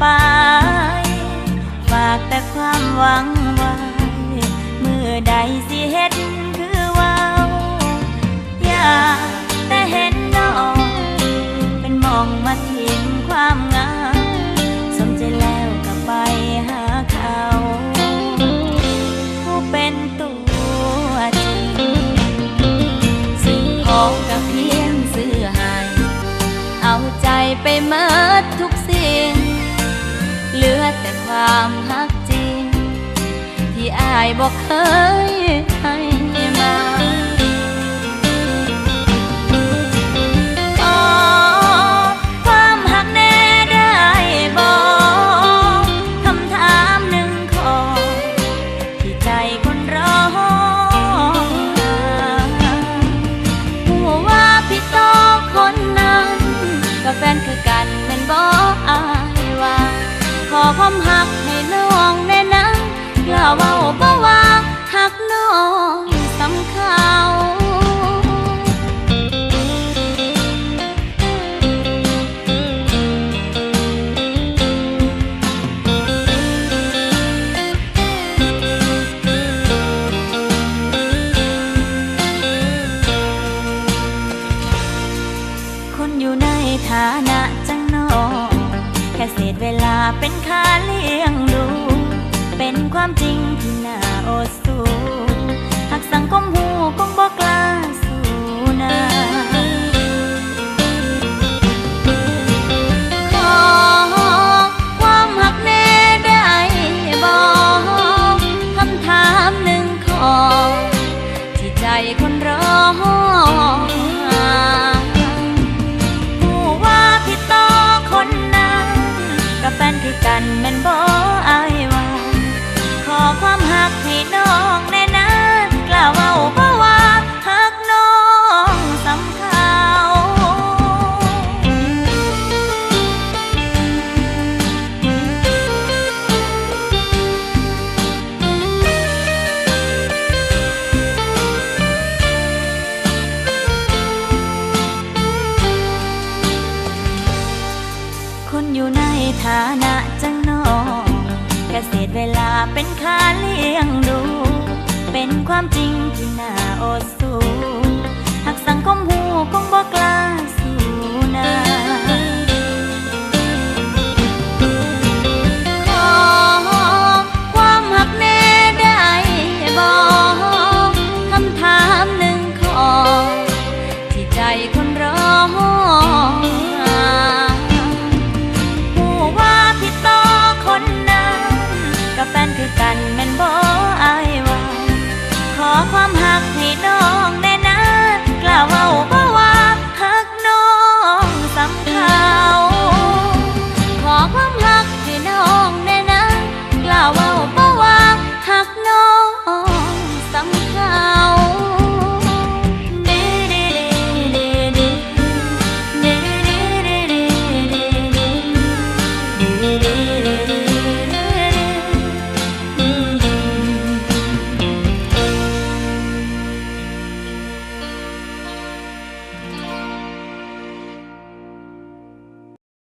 ไป ฝากแต่ความหวังไว้เมื่อใดสิเฮ็ด ความหักจริง ที่อายบอกเคยให้ ฐานะจังนองแค่เศษเวลาเป็นค่าเลี้ยงดู เป็นความจริงที่นา กันแม่นบ่ เศษเวลาเป็นค่าเลี้ยงดู เป็นความจริงที่น่าอดสูหากสังคมหูคงบอกล้าสู่นาขอความหักแน่ได้บอกคำถามหนึ่งขอที่ใจคนรอ กันแม่นบ่